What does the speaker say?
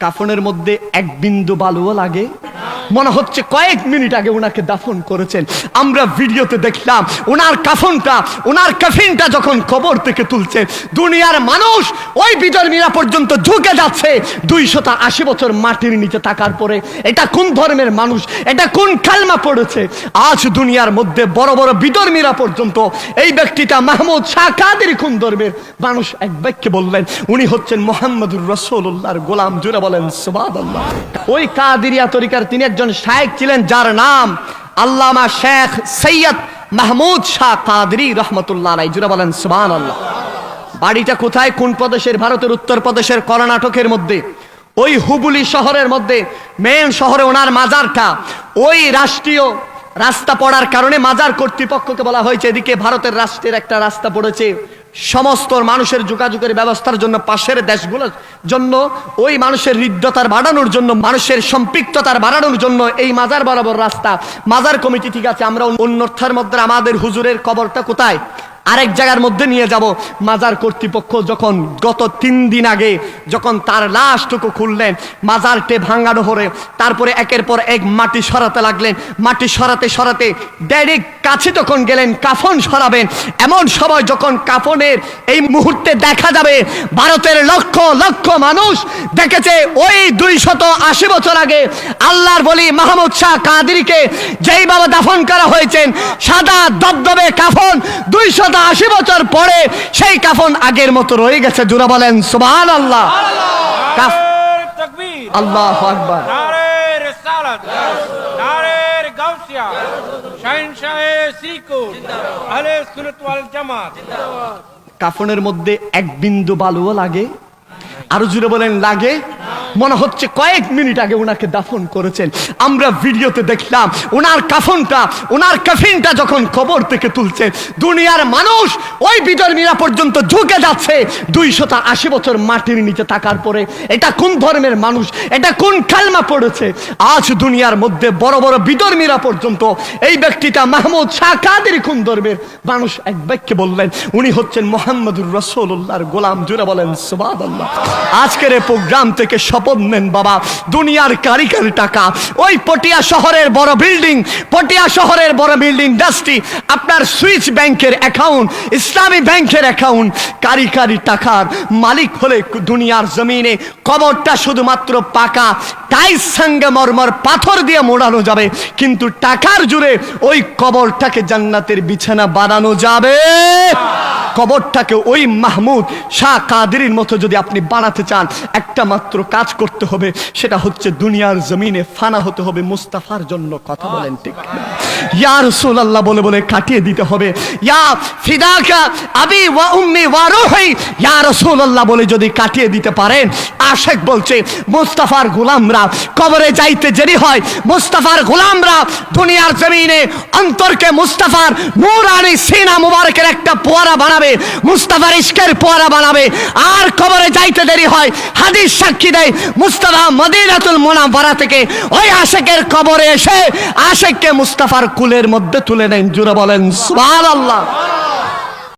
কাফনের মধ্যে এক বিন্দু বালুও লাগে মনে হচ্ছে কয়েক মিনিট আগে ওনাকে দাফন করেছেন। আমরা ভিডিওতে দেখলাম ওনার কাফনটা ওনার কাফিনটা যখন কবর থেকে তুলছে, দুনিয়ার মানুষ ওই বিজয় মীরা পর্যন্ত ঝুঁকে যাচ্ছে। দুইশত আশি বছর মাটির নিচে থাকার পরে এটা কোন ধর্মের মানুষ? এটা কোন কালমা পড়েছে? আজ দুনিয়ার মধ্যে বড় বড় বিধর্মীরা পর্যন্ত এই ব্যক্তিটা মাহমুদ শাহ কাদের কোন ধর্মের মানুষ? এক বাক্যে বললেন, উনি হচ্ছেন মোহাম্মদুর রসুল্লাহর গোলাম জুড়ে বলেন সুবহানাল্লাহ। ওই কাদিরিয়া তরিকার তিনি একজন শায়েক ছিলেন, যার নাম আল্লামা শেখ সৈয়দ মাহমুদ শাহ কাদরি রহমতুল্লাহ আলাই জুড়ে বলেন, সুবহানাল্লাহ। বাড়িটা কোথায়? কোন প্রদেশের? ভারতের উত্তর প্রদেশের কর্ণাটকের মধ্যে। ওই হুবুলি শহরের মধ্যে মেন শহরে ওনার মাজারটা। ওই রাষ্ট্রীয় রাস্তা পড়ার কারণে মাজার কর্তৃপক্ষকে বলা হয়েছে, এদিকে ভারতের রাষ্ট্রের একটা রাস্তা পড়েছে সমস্ত মানুষের যোগাযোগের ব্যবস্থার জন্য পাশের দেশগুলোর জন্য, ওই মানুষের হৃদ্যতার বাড়ানোর জন্য, মানুষের সম্পৃক্ততার বাড়ানোর জন্য এই মাজার বরাবর রাস্তা। মাজার কমিটি ঠিক আছে, আমরা অন্যথার মধ্যে আমাদের হুজুরের কবরটা কোথায়? আরেক জায়গার মধ্যে নিয়ে যাব। মাজার কর্তৃপক্ষ যখন গত তিন দিন আগে যখন তার লাশটুকু খুললেন, মাজারটে ভাঙানো হরে তারপরে একের পর এক মাটি সরাতে লাগলেন। মাটি সরাতে সরাতে ডাইরেক্ট কাছে তখন গেলেন, কাফন সরাবেন। এমন সময় যখন কাফনের এই মুহূর্তে দেখা যাবে, ভারতের লক্ষ লক্ষ মানুষ দেখেছে ওই দুই শত আশি বছর আগে আল্লাহর বলি মাহমুদ শাহ কাদিরকে যেইভাবে দাফন করা হয়েছেন, সাদা দবদবে কাফন দুই শত আশি বছর পরে সেই কাফন আগের মতো রয়ে গেছে। জুরা বলেন সুবহান আল্লাহ আল্লাহ আকবার। কাফনের মধ্যে এক বিন্দু বালুও লাগে। আরও জুড়ে বলেন লাগে। মনে হচ্ছে কয়েক মিনিট আগে ওনাকে দাফন করেছেন। আমরা ভিডিওতে দেখলাম ওনার কাফনটা, ওনার কাফিনটা যখন কবর থেকে তুলছে, দুনিয়ার মানুষ ওই বিধর্মীরা পর্যন্ত ঝুঁকে যাচ্ছে। দুইশত আশি বছর মাটির নিচে থাকার পরে এটা কোন ধর্মের মানুষ? এটা কোন কালমা পড়েছে? আজ দুনিয়ার মধ্যে বড় বড় বিধর্মীরা পর্যন্ত এই ব্যক্তিটা মাহমুদ শাহ কাদের কোন ধর্মের মানুষ? এক বাক্যে বললেন, উনি হচ্ছেন মোহাম্মদুর রসুল্লাহর গোলাম। জুড়ে বলেন, সুবহানাল্লাহ। আজকের এই প্রোগ্রাম থেকে শপথ নেন বাবা, দুনিয়ার কারি কারি টাকা, ওই পটিয়া শহরের বড় বিল্ডিং, পটিয়া শহরের বড় বিল্ডিং ডাস্টি আপনার সুইচ ব্যাংকের অ্যাকাউন্ট ইসলামী ব্যাংকের অ্যাকাউন্ট কারি কারি টাকার মালিক হলে দুনিয়ার জমিনে কবরটা শুধুমাত্র পাকা, টাইস সঙ্গে মরমর পাথর দিয়ে মোড়ানো যাবে, কিন্তু টাকার জুড়ে ওই কবরটাকে জান্নাতের বিছানা বানানো যাবে। কবরটাকে ওই মাহমুদ শাহ কাদেরির মতো যদি আপনি বানাতে চান, একটা মাত্র কাজ করতে হবে, সেটা হচ্ছে দুনিয়ার জমিনে ফানা হতে হবে মুস্তাফার জন্য, কথা বলেন ঠিক? ইয়া রাসূলুল্লাহ বলে বলে কাটিয়ে দিতে হবে। ইয়া ফিদাকা আবি ওয়া উম্মি ওয়া রুহি ইয়া রাসূলুল্লাহ বলে যদি কাটিয়ে দিতে পারেন, আশেক বলছে, মুস্তাফার গোলামরা কবরে যাইতে দেরি হয়। মুস্তাফার গোলামরা দুনিয়ার জমিনে অন্তরকে মুস্তাফার নূরানি সিনা মুবারকের একটা পোয়ারা বানাবে, মুস্তাফার ইশকের পোয়ারা বানাবে। আর কবরে যাইতে দেরি হয়। হাদিস সাক্ষী দেয়, মুস্তাফা মদিনাতুল মুনাওয়ারা থেকে ওই আশেকের কবরে এসে আশেককে মুস্তাফার কুলের মধ্যে তুলে নেন। জুড়ে বলেন সুবহানাল্লাহ।